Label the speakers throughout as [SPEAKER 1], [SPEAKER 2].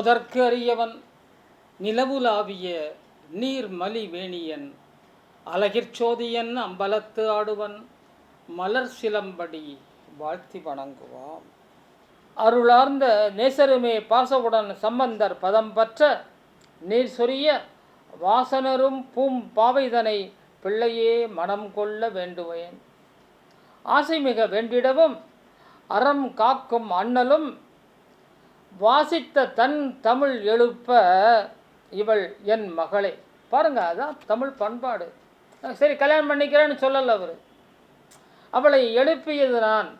[SPEAKER 1] ஓதற்கு அறியவன் நிலவுலாவிய நீர்மலி வேணியன் அம்பலத்து ஆடுவன் மலர் சிலம்படி வாழ்த்தி வணங்குவாம். அருளார்ந்த நேசருமே பாசவுடன் சம்பந்தர் பதம் பற்ற நீர் சொரிய வாசனரும் பூம் பாவைதனை பிள்ளையே மனம் கொள்ள வேண்டுவேன். ஆசை மிக வேண்டிடவும் அறம் காக்கும் அண்ணலும் வாசித்த தன் தமிழ் எழுப்ப இவள் என் மகளே. பாருங்க அதான் தமிழ் பண்பாடு. சரி கல்யாணம் பண்ணிக்கிறேன்னு சொல்லலை அவர். அவளை எழுப்பியது நான்.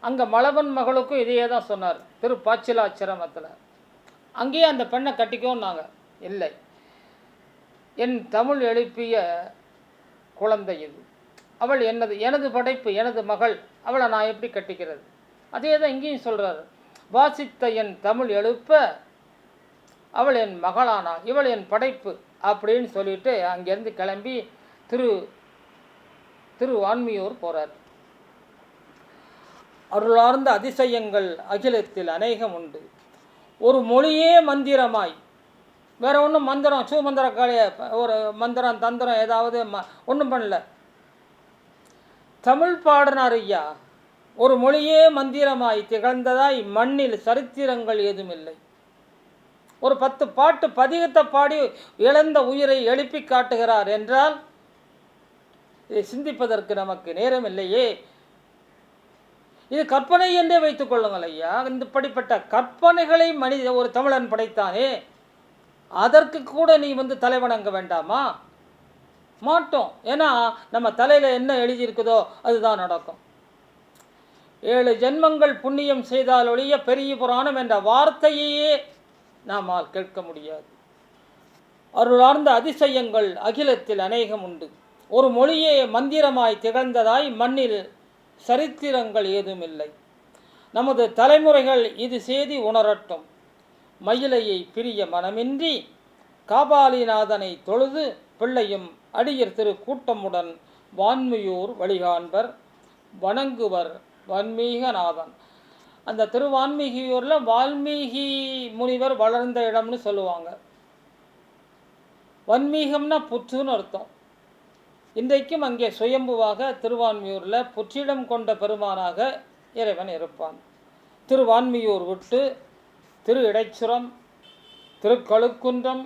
[SPEAKER 1] அங்கே மலவன் மகளுக்கும் இதையே தான் சொன்னார் திரு பாச்சிலாச்சிரமத்தில். அங்கேயே அந்த பெண்ணை கட்டிக்கோன்னாங்க. இல்லை என் தமிழ் எழுப்பிய குழந்தை இது. அவள் எனது எனது படைப்பு எனது மகள் அவளை நான் எப்படி கட்டிக்கிறது? அதே தான் இங்கேயும் சொல்கிறாரு வாசித்த என் தமிழ் எழுப்ப அவள் என் மகளானாள் இவள் என் படைப்பு? அப்படின்னு சொல்லிட்டு அங்கேருந்து கிளம்பி திரு திரு ஆன்மியூர் போகிறார் அருளார்ந்த அதிசயங்கள் அகிலத்தில் அநேகம் உண்டு. ஒரு மொழியே மந்திரமாய். வேற ஒன்றும் மந்திரம் சூ மந்திர ஒரு மந்திரம் தந்திரம் ஏதாவது ம ஒன்றும் பண்ணல. தமிழ் பாடினார் ஐயா. ஒரு மொழியே மந்திரமாய் திகழ்ந்ததாய் மண்ணில் சரித்திரங்கள் ஏதும் இல்லை ஒரு பத்து பாட்டு பதிகத்தை பாடி இழந்த உயிரை எழுப்பி காட்டுகிறார் என்றால் இதை சிந்திப்பதற்கு நமக்கு நேரம் இல்லையே இது கற்பனை என்றே வைத்துக் கொள்ளுங்கள் ஐயா. இந்த படிப்பட்ட கற்பனைகளை மனித ஒரு தமிழன் படைத்தானே. அதற்கு கூட நீ வந்து தலைவணங்க வேண்டாமா? மாட்டோம். ஏன்னா நம்ம தலையில் என்ன எழுதியிருக்குதோ அதுதான் நடக்கும். ஏழு ஜென்மங்கள் புண்ணியம் செய்தால் ஒழிய பெரிய புராணம் என்ற வார்த்தையையே நாமால் கேட்க முடியாது. அருளார்ந்த அதிசயங்கள் அகிலத்தில் அநேகம் உண்டு. ஒரு மொழியே மந்திரமாய் திகழ்ந்ததாய் மண்ணில் சரித்திரங்கள் ஏதுமில்லை. நமது தலைமுறைகள் இது செய்தி உணரட்டும். மயிலையை பிரிய மனமின்றி காபாலிநாதனை தொழுது பிள்ளையும் அடியர் திரு கூட்டமுடன் வான்மையூர் வழிகாண்பர் வணங்குவர் வான்மீகநாதன். அந்த திருவான்மீகியூரில் வால்மீகி முனிவர் வளர்ந்த இடம்னு சொல்லுவாங்க. வன்மீகம்னா புற்றுன்னு அர்த்தம். இன்றைக்கும் அங்கே சுயம்புவாக திருவான்மியூரில் புற்றிடம் கொண்ட பெருமானாக இறைவன் இருப்பான். திருவான்மியூர் விட்டு திரு இடைச்சுரம் திருக்கழுக்குன்றம்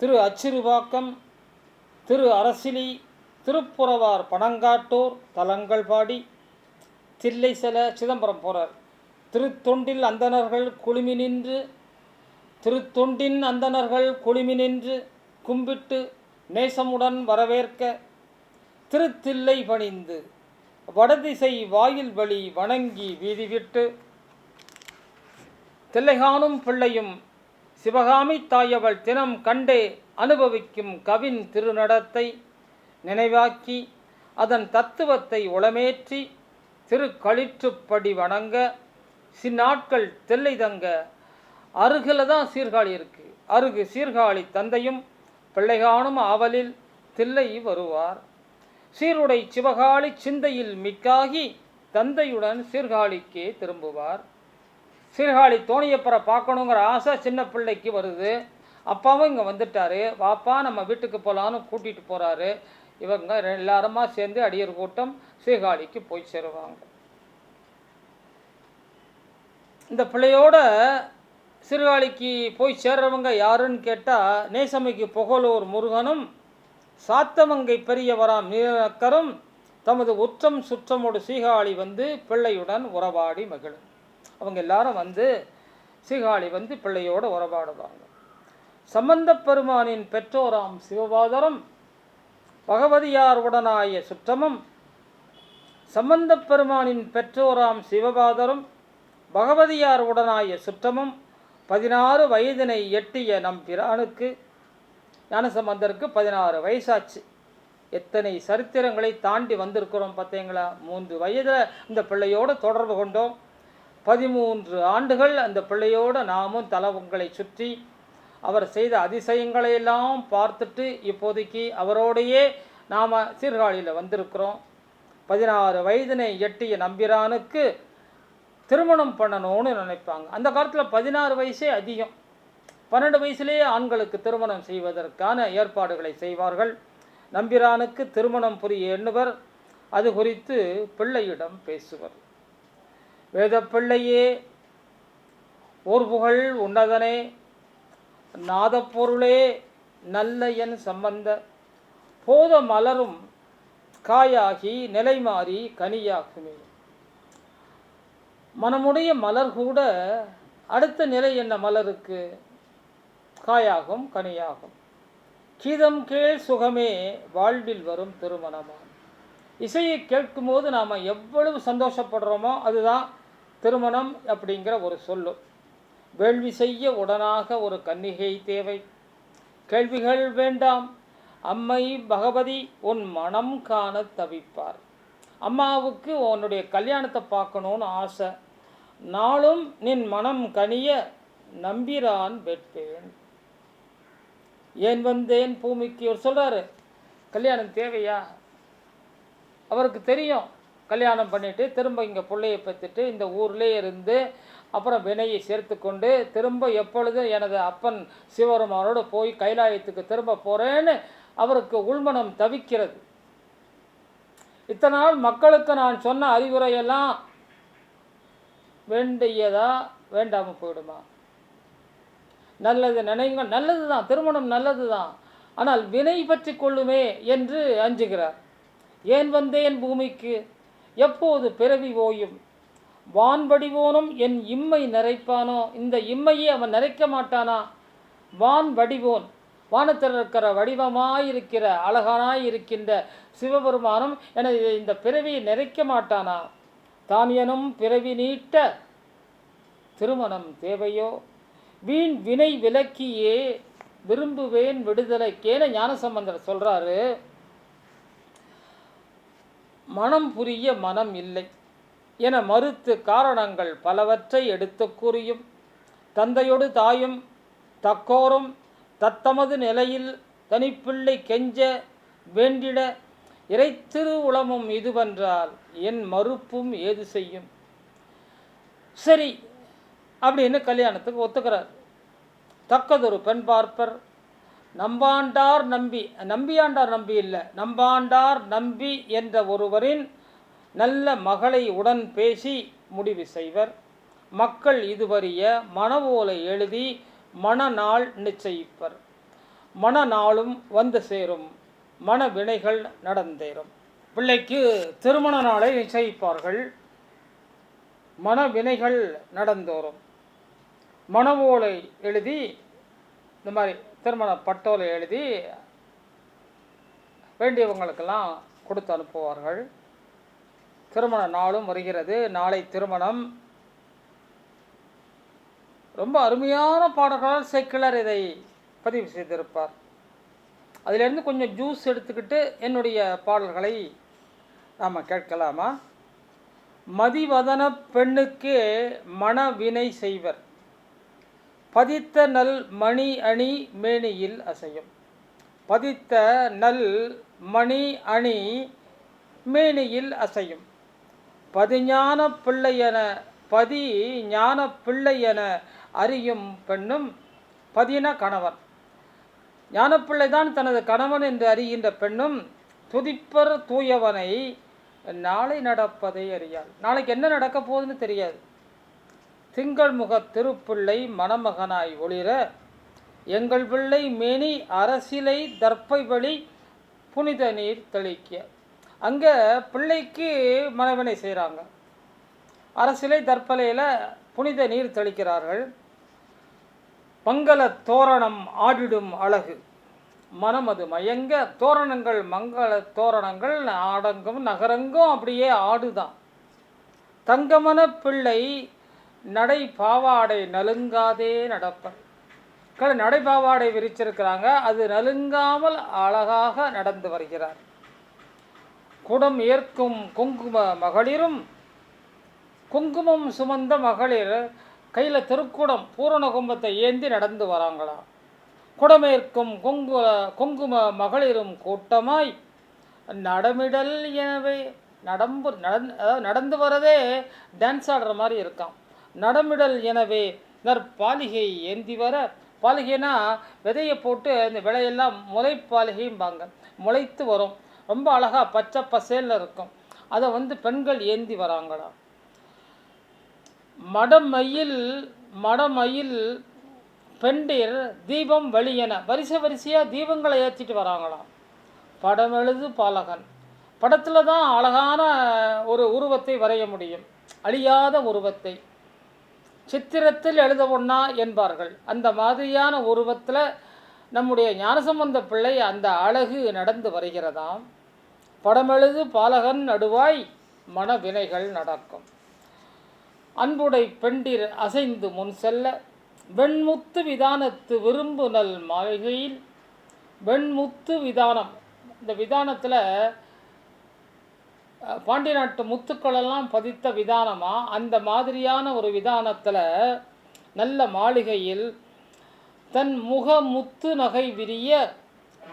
[SPEAKER 1] திரு அச்சிறுவாக்கம் திரு அரசிலி திருப்புறவார் பனங்காட்டூர் தலங்கள் பாடி தில்லை செல சிதம்பரம் போகிறார் திருத்தொண்டில் அந்தணர்கள் குழுமி நின்று திருத்தொண்டின் அந்தணர்கள் குழுமி நின்று கும்பிட்டு நேசமுடன் வரவேற்க திருத்தில்லை பணிந்து வடதிசை வாயில் வழி வணங்கி வீதி விட்டு தில்லைகானும் பிள்ளையும் சிவகாமி தாயவள் தினம் கண்டே அனுபவிக்கும் கவின் திருநடத்தை நினைவாக்கி அதன் தத்துவத்தை உளமேற்றி திருக்களிற்றுப்படி வணங்க சின்னாட்கள் தெல்லை தங்க அருகில் தான் சீர்காழி இருக்குது அருகு சீர்காழி தந்தையும் பிள்ளைகாணும் ஆவலில் தில்லை வருவார். சீருடை சிவகாளி சிந்தையில் மிக்காகி தந்தையுடன் சீர்காழிக்கே திரும்புவார். சீர்காழி தோணியப்பரை பார்க்கணுங்கிற ஆசை சின்ன பிள்ளைக்கு வருது. அப்பாவும் இங்கே வந்துட்டாரு. வாப்பா நம்ம வீட்டுக்கு போகலான்னு கூட்டிகிட்டு போகிறாரு இவங்க எல்லாருமா சேர்ந்து அடியர் கூட்டம் சீகாழிக்கு போய் சேருவாங்க. இந்த பிள்ளையோட சீர்காழிக்கு போய் சேர்றவங்க யாருன்னு கேட்டால் நேசமைக்கு புகழூர் முருகனும் சாத்தமங்கை பெரியவராம் நீலக்கரும் தமது உச்சம் சுற்றமோடு சீகாழி வந்து பிள்ளையுடன் உறவாடி மகிழும். அவங்க எல்லாரும் வந்து சீகாழி வந்து பிள்ளையோட உறவாடுவாங்க. சம்பந்த பெருமானின் பெற்றோராம் சிவபாதரம் பகவதியார் உடனாய சுற்றமும் சம்பந்த பெருமானின் பெற்றோராம் சிவபாதரும் பகவதியார் உடனாய சுற்றமும் பதினாறு வயதினை எட்டிய நம் பிரானுக்கு ஞானசம்பந்தருக்கு பதினாறு வயசாச்சு. எத்தனை சரித்திரங்களை தாண்டி வந்திருக்கிறோம் பார்த்தீங்களா? மூன்று வயதில் இந்த பிள்ளையோடு தொடர்பு கொண்டோம். பதிமூன்று ஆண்டுகள் அந்த பிள்ளையோடு நாமும் தலவங்களை சுற்றி அவர் செய்த அதிசயங்களை எல்லாம் பார்த்துட்டு இப்போதைக்கு அவரோடையே நாம் சீர்காழியில் வந்திருக்கிறோம். பதினாறு வயதினை எட்டிய நம்பிரானுக்கு திருமணம் பண்ணணும்னு நினைப்பாங்க. அந்த காலத்தில் பதினாறு வயசே அதிகம். பன்னெண்டு வயசுலேயே ஆண்களுக்கு திருமணம் செய்வதற்கான ஏற்பாடுகளை செய்வார்கள். நம்பிரானுக்கு திருமணம் புரிய எண்ணுவர். அது குறித்து பிள்ளையிடம் பேசுவர். வேத பிள்ளையே ஓர் புகழ் உன்னதனே. நாதப்பொருளே நல்ல என் சம்பந்த. போத மலரும் காயாகி நிலை மாறி கனியாகுமே. மனமுடைய மலர் கூட அடுத்த நிலை என்ன மலருக்கு? காயாகும் கனியாகும். கீதம் கேள் சுகமே வாழ்வில் வரும் திருமணமா? இசையை கேட்கும்போது நாம் எவ்வளவு சந்தோஷப்படுறோமோ அதுதான் திருமணம் அப்படிங்கிற ஒரு சொல்லு. வேள்வி செய்ய உடனாக ஒரு கன்னிகை தேவை. கேள்விகள் வேண்டாம். அம்மை பகவதி உன் மனம் காண தவிப்பார். அம்மாவுக்கு உன்னுடைய கல்யாணத்தை பார்க்கணுன்னு ஆசை. நாளும் நின் மனம் கனிய நம்பிரான் வெட்பேன். ஏன் வந்தேன்? பூமிக்கு அவர் சொல்கிறாரு கல்யாணம் தேவையா? அவருக்கு தெரியும். கல்யாணம் பண்ணிவிட்டு திரும்ப இங்கே பிள்ளையை பெற்றுட்டு இந்த ஊர்லேயே இருந்து அப்புறம் வினையை சேர்த்து கொண்டு திரும்ப எப்பொழுது எனது அப்பன் சிவபெருமானோடு போய் கைலாயத்துக்கு திரும்ப போகிறேன்னு அவருக்கு உள்மனம் தவிக்கிறது. இத்தனை நாள் மக்களுக்கு நான் சொன்ன அறிவுரையெல்லாம் வேண்டியதா? வேண்டாமல் போயிடுமா? நல்லது நினைங்க நல்லது தான் திருமணம் நல்லது தான் ஆனால் வினை பற்றி கொள்ளுமே என்று அஞ்சுகிறார். ஏன் வந்தேன் பூமிக்கு? எப்போது பிறவி ஓயும்? வான் என் இம்மை நிறைப்பானோ? இந்த இம்மையை அவன் நிறைக்க மாட்டானா? வான் வடிவோன் வானத்தில் இருக்கிற வடிவமாயிருக்கிற அழகானாயிருக்கின்ற சிவபெருமானும் எனது இந்த பிறவியை நிறைக்க மாட்டானா? தான் எனும் பிறவி நீட்ட திருமணம் தேவையோ? வீண் வினை விலக்கியே விரும்புவேன் விடுதலை. கேன ஞானசம்பந்தர் சொல்கிறாரு மனம் புரிய மனம் இல்லை. என மறுத்து காரணங்கள் பலவற்றை எடுத்து கூறியும் தந்தையொடு தாயும் தக்கோரும் தத்தமது நிலையில் தனிப்பிள்ளை கெஞ்ச வேண்டிட இறைத்திரு உளமும் இதுவென்றால் என் மறுப்பும் ஏது செய்யும்? சரி அப்படின்னு கல்யாணத்துக்கு ஒத்துக்கிறார். தக்கதொரு பெண் பார்ப்பர் நம்பாண்டார் நம்பி நம்பியாண்டார் நம்பி இல்லை நம்பாண்டார் நம்பி என்ற ஒருவரின் நல்ல மகளை உடன் பேசி முடிவு செய்வர். மக்கள் இதுவறிய மனவோலை எழுதி மனநாள் நிச்சயிப்பர். மனநாளும் வந்து சேரும். மன வினைகள் நடந்தேறும். பிள்ளைக்கு திருமண நாளை நிச்சயிப்பார்கள். மன வினைகள் நடந்தோறும். மனவோலை எழுதி இந்த மாதிரி திருமண பட்டோலை எழுதி வேண்டியவங்களுக்கெல்லாம் கொடுத்து அனுப்புவார்கள். திருமண நாளும் வருகிறது. நாளை திருமணம். ரொம்ப அருமையான பாடல்களால் சேக்கிழர் இதை பதிவு செய்திருப்பார். அதிலிருந்து கொஞ்சம் ஜூஸ் எடுத்துக்கிட்டு என்னுடைய பாடல்களை நாம் கேட்கலாமா? மதிவதன பெண்ணுக்கு மனவினை செய்வர். பதித்த நல் மணி அணி மேனியில் அசையும். பதித்த நல் மணி அணி மேனியில் அசையும். பதிஞான பிள்ளையென பதி ஞான பிள்ளை என அறியும் பெண்ணும் பதின கணவன். ஞானப்பிள்ளை தான் தனது கணவன் என்று அறிகின்ற பெண்ணும் துதிப்பர் தூயவனை நாளை நடப்பதை அறியாள். நாளைக்கு என்ன நடக்க போகுதுன்னு தெரியாது. திங்கள் முக திருப்பிள்ளை மணமகனாய் ஒளிர எங்கள் பிள்ளை மேனி அரசிலை தர்ப்பை வழி புனித நீர் தெளிக்க. அங்கே பிள்ளைக்கு மனவினை செய்கிறாங்க அரசிலை தற்பலையில் புனித நீர் தெளிக்கிறார்கள். மங்கள தோரணம் ஆடிடும் அழகு. மனம் அது மயங்க தோரணங்கள் மங்கள தோரணங்கள் ஆடங்கும் நகரங்கும் அப்படியே ஆடுதான். தங்கமன பிள்ளை நடை பாவாடை நலுங்காதே நடப்பர் நடை பாவாடை விரிச்சிருக்கிறாங்க. அது நலுங்காமல் அழகாக நடந்து வருகிறார். குடம் ஏற்கும் குங்கும மகளிரும் குங்குமம் சுமந்த மகளிர் கையில் திருக்குடம் பூரண கும்பத்தை ஏந்தி நடந்து வராங்களாம் குடமேற்கும் கொங்கு குங்கும மகளிரும் கூட்டமாய் நடமிடல் எனவே நடம்பு நடந் அதாவது நடந்து வரதே டான்ஸ் ஆடுற மாதிரி இருக்கான் நடமிடல் எனவே நற்பாலிகை ஏந்தி வர பாலிகைனா விதையை போட்டு அந்த விளையெல்லாம் முளைப்பாலிகைம்பாங்க. முளைத்து வரும். ரொம்ப அழகாக பச்சை பசேலில் இருக்கும். அதை வந்து பெண்கள் ஏந்தி வராங்களாம் மடமயில் மடமயில் பெண்டிர் தீபம் வழியென வரிசை வரிசையாக தீபங்களை ஏற்றிட்டு வராங்களாம் படம் எழுது பாலகன். படத்தில் தான் அழகான ஒரு உருவத்தை வரைய முடியும். அழியாத உருவத்தை. சித்திரத்தில் எழுத ஒண்ணா என்பார்கள். அந்த மாதிரியான உருவத்தில் நம்முடைய ஞானசம்பந்த பிள்ளை அந்த அழகு நடந்து வருகிறதாம். படமெழுது பாலகன் நடுவாய் மனவினைகள் நடக்கும். அன்புடை பெண்டிர் அசைந்து முன் செல்ல வெண்முத்து விதானத்து விரும்பு நல் மாளிகையில் வெண்முத்து விதானம். இந்த விதானத்தில் பாண்டி பாண்டிய நாட்டு முத்துக்களெல்லாம் பதித்த விதானமாக அந்த மாதிரியான ஒரு விதானத்தில் நல்ல மாளிகையில் தன் முக முத்து நகை விரிய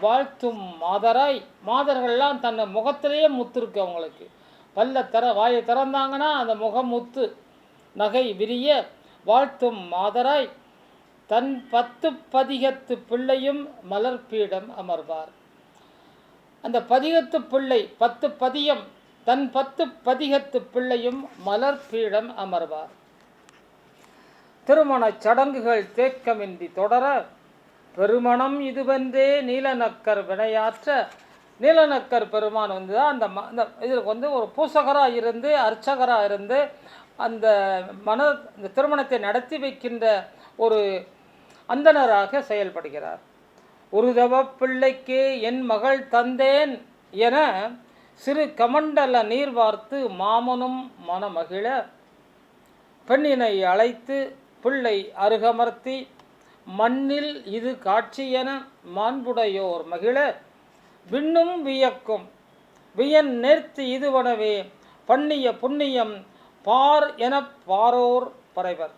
[SPEAKER 1] வாழ்த்தும் மாதராய். மாதர்கள்லாம் தன்னை முகத்திலேயே முத்து இருக்கு அவங்களுக்கு. பல்ல தர வாயை திறந்தாங்கன்னா அந்த முகம் முத்து நகை விரிய. வாழ்த்தும் மாதராய். தன் பத்து பதிகத்து பிள்ளையும் மலர்பீடம் அமர்வார். அந்த பதிகத்து பிள்ளை பத்து பதியம் தன் பத்து பதிகத்து பிள்ளையும் மலர்பீடம் அமர்வார். திருமணச் சடங்குகள் தேக்கமின்றி தொடர பெருமணம் இதுவென்றே நீலநக்கர் வினையாற்ற. நீலநக்கர் பெருமான் வந்து தான் அந்த ம அந்த இதில் வந்து ஒரு பூசகராக இருந்து அர்ச்சகராக இருந்து அந்த மன இந்த திருமணத்தை நடத்தி வைக்கின்ற ஒரு அந்தணராக செயல்படுகிறார். ஒரு தவ பிள்ளைக்கு என் மகள் தந்தேன் என சிறு கமண்டல நீர் வார்த்து மாமனும் மனமகிழ. பெண்ணினை அழைத்து பிள்ளை அருகமர்த்தி மண்ணில் இது காட்சியென மாண்புடையோர் மகிழ விண்ணும் வியக்கும். வியன் நேர்த்து இதுவனவே பண்ணிய புண்ணியம் பார் எனப் பாரோர் பறைவர்.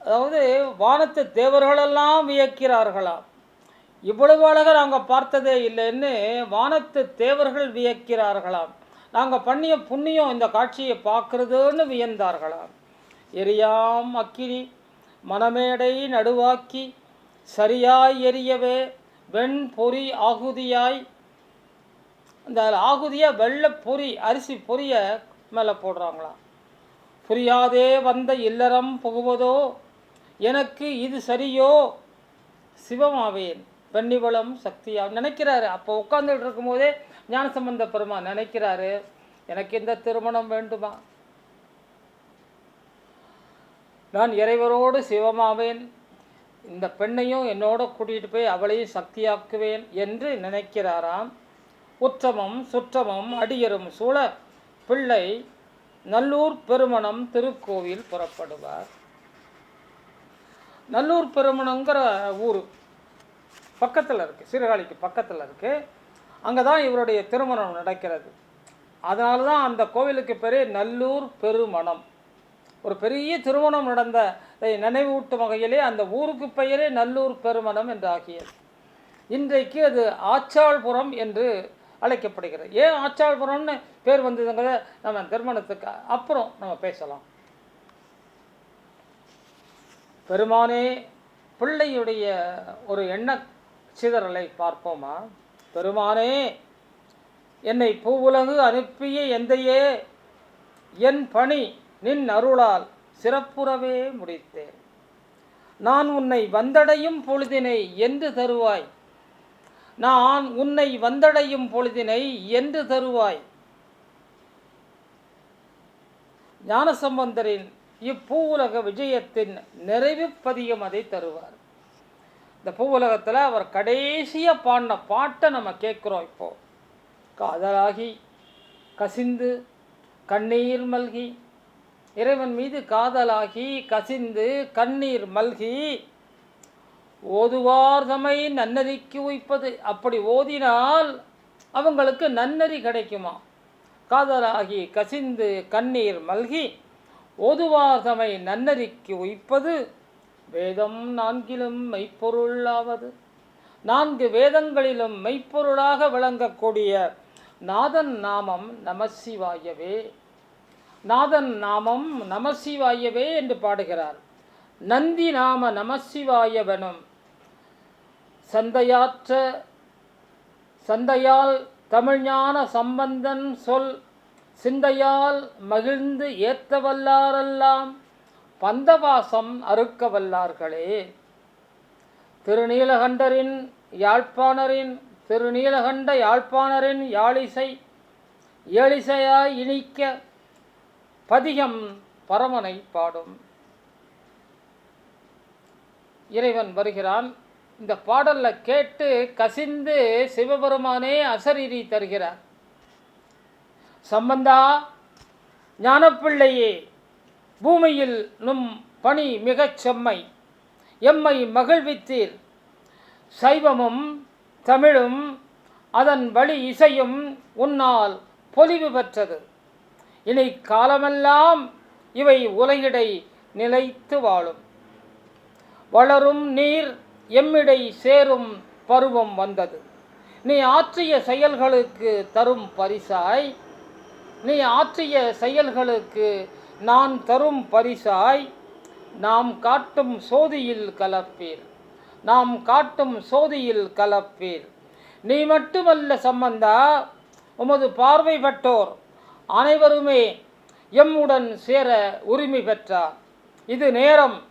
[SPEAKER 1] அதாவது வானத்து தேவர்களெல்லாம் வியக்கிறார்களாம் இவ்வளவு அழகாக நாங்கள் பார்த்ததே இல்லைன்னு வானத்து தேவர்கள் வியக்கிறார்களாம் நாங்கள் பண்ணிய புண்ணியம் இந்த காட்சியை பார்க்கறதுன்னு வியந்தார்களாம் எரியாம் அக்கினி மணமேடை நடுவாக்கி சரியாய் எரியவே வெண் பொறி ஆகுதியாய். இந்த ஆகுதியாக வெள்ளை பொறி அரிசி பொரிய மேலே போடுறாங்களாம் புரியாதே வந்த இல்லறம் புகுவதோ? எனக்கு இது சரியோ? சிவமாவேன் வெண்ணிவளம் சக்தியாக நினைக்கிறாரு. அப்போ உட்காந்துட்டு இருக்கும்போதே ஞானசம்பந்த பெருமா நினைக்கிறாரு. எனக்கு இந்த திருமணம் வேண்டுமா? நான் இறைவரோடு சிவமாவேன். இந்த பெண்ணையும் என்னோட கூட்டிகிட்டு போய் அவளையும் சக்தியாக்குவேன் என்று நினைக்கிறாராம். உற்றமம் சுற்றமம் அடியரும் சூழ பிள்ளை நல்லூர் பெருமணம் திருக்கோவில் புறப்படுவார். நல்லூர் பெருமணங்கிற ஊர் பக்கத்தில் இருக்குது சீர்காழிக்கு பக்கத்தில் இருக்குது அங்கே தான் இவருடைய திருமணம் நடக்கிறது. அதனால தான் அந்த கோவிலுக்கு பேர் நல்லூர் பெருமணம். ஒரு பெரிய திருமணம் நடந்த நினைவூட்டும் வகையிலே அந்த ஊருக்கு பெயரே நல்லூர் பெருமணம் என்று ஆகியது இன்றைக்கு அது ஆச்சாள்புரம் என்று அழைக்கப்படுகிறது. ஏன் ஆச்சாள்புரம்னு பேர் வந்ததுங்கிறத நம்ம திருமணத்துக்கு அப்புறம் நம்ம பேசலாம். பெருமானே பிள்ளையுடைய ஒரு எண்ண சிதறலை பார்ப்போமா? பெருமானே என்னை பூவுலகு அனுப்பிய எந்தையே என் பணி நின் அருளால் சிறப்புறவே முடித்தேன். நான் உன்னை வந்தடையும் பொழுதினை என்று தருவாய். நான் உன்னை வந்தடையும் பொழுதினை என்று தருவாய். ஞானசம்பந்தரின் இப்பூவுலக விஜயத்தின் நிறைவு பதியம் அதை தருவார். இந்த பூவுலகத்தில் அவர் கடைசியாக பாடின பாட்டை நம்ம கேட்குறோம் இப்போது காதலாகி கசிந்து கண்ணீர் மல்கி இறைவன் மீது காதலாகி கசிந்து கண்ணீர் மல்கி ஓதுவார் தமை நன்னறிக்கு உய்ப்பது. அப்படி ஓதினால் அவங்களுக்கு நன்னறி கிடைக்குமா? காதலாகி கசிந்து கண்ணீர் மல்கி ஓதுவார் தமை நன்னறிக்கு உய்ப்பது. வேதம் நான்கிலும் மெய்ப்பொருளாவது நான்கு வேதங்களிலும் மெய்ப்பொருளாக விளங்கக்கூடிய நாதன் நாமம் நமசிவாயவே நாதன் நாமம் நமசிவாயவே என்று பாடுகிறார். நந்தி நாம நமசிவாயவனும் சந்தையாற்ற சந்தையால் தமிழ்ஞான சம்பந்தன் சொல் சிந்தையால் மகிழ்ந்து ஏத்தவல்லாரெல்லாம் பந்தவாசம் அறுக்க வல்லார்களே திருநீலகண்டரின் யாழ்ப்பாணரின் திருநீலகண்ட யாழ்ப்பாணரின் யாழிசை ஏழிசையாய் இனிக்க பதிகம் பரமனை பாடும். இறைவன் வருகிறான். இந்த பாடலில் கேட்டு கசிந்து சிவபெருமானே அசரீரி தருகிறார். சம்பந்தா ஞானப்பிள்ளையே பூமியில் நும் பணி மிகச் செம்மை. எம்மை மகிழ்வித்தீர். சைவமும் தமிழும் அதன் வழி இசையும் உன்னால் பொலிவு பெற்றது. இனி காலமெல்லாம் இவை உலகிடை நிலைத்து வாழும். வளரும் நீர் எம்மிடை சேரும் பருவம் வந்தது. நீ ஆற்றிய செயல்களுக்கு தரும் பரிசாய் நீ ஆற்றிய செயல்களுக்கு நான் தரும் பரிசாய் நாம் காட்டும் சோதியில் கலப்பீர். நாம் காட்டும் சோதியில் கலப்பீர். நீ மட்டுமல்ல சம்பந்தா உமது பார்வை பெற்றோர் அனைவருமே எம்முடன் சேர உரிமை பெற்றார். இது நேரம்.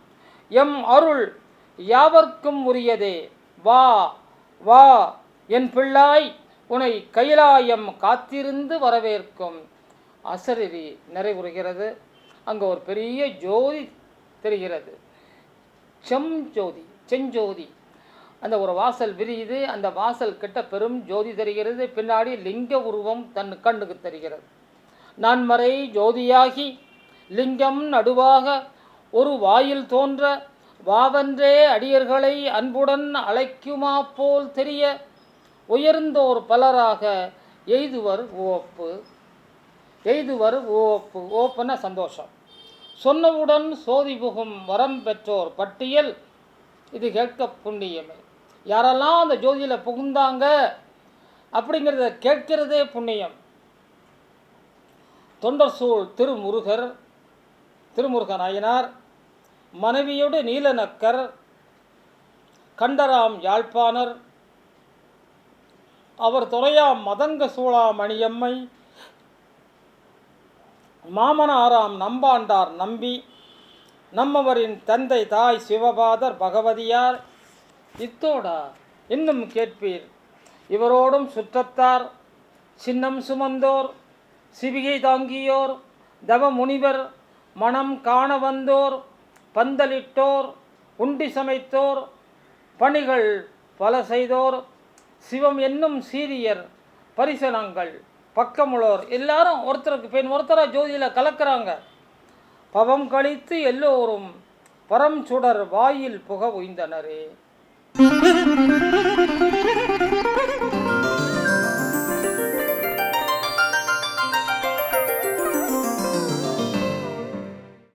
[SPEAKER 1] எம் அருள் யாவர்க்கும் உரியதே. வா வா என் பிள்ளாய் உனை கைலாயம் காத்திருந்து வரவேற்கும். அசரிரி நிறைவுறுகிறது. அங்கே ஒரு பெரிய ஜோதி தெரிகிறது. செஞ்சோதி செஞ்சோதி அந்த ஒரு வாசல் விரியுது. அந்த வாசல் கிட்ட பெரும் ஜோதி தெரிகிறது. பின்னாடி லிங்க உருவம் தன் கண்ணுக்கு தெரிகிறது. நான்மறை ஜோதியாகி லிங்கம் நடுவாக ஒரு வாயில் தோன்ற வாவென்றே அடியர்களை அன்புடன் அழைக்குமா போல் தெரிய உயர்ந்தோர் பலராக எய்துவர் ஓப்பு. எய்துவர் ஓப்பு. ஓப்புன்னா சந்தோஷம். சொன்னவுடன் சோதி புகும் வரம் பெற்றோர் பட்டியல். இது கேட்க புண்ணியமே. யாரெல்லாம் அந்த ஜோதியில் புகுந்தாங்க அப்படிங்கிறத கேட்கிறதே புண்ணியம். தொண்டர் சூழ் திருமுருகர் திருமுருகன் ஐயனார் மனைவியோடு நீலநக்கர் கண்டராம் யாழ்ப்பாணர் அவர் துறையாம் மதங்க சூளாமணியம்மை மாமனாராம் நம்பாண்டார் நம்பி நம்மவரின் தந்தை தாய் சிவபாதர் பகவதியார் இத்தோடா இன்னும் கேட்பீர். இவரோடும் சுற்றத்தார் சின்னம் சுமந்தோர் சிவிகை தாங்கியோர் தவ முனிவர் மனம் காண வந்தோர் பந்தலிட்டோர் உண்டி சமைத்தோர் பணிகள் பல செய்தோர் சிவம் என்னும் சீரியர் பரிசனங்கள் பக்கமுள்ளோர் எல்லாரும் ஒருத்தருக்கு பெண் ஒருத்தராக ஜோதியில் கலக்கிறாங்க. பவம் கழித்து எல்லோரும் பரம் சுடர் வாயில் புக உய்ந்தனரே.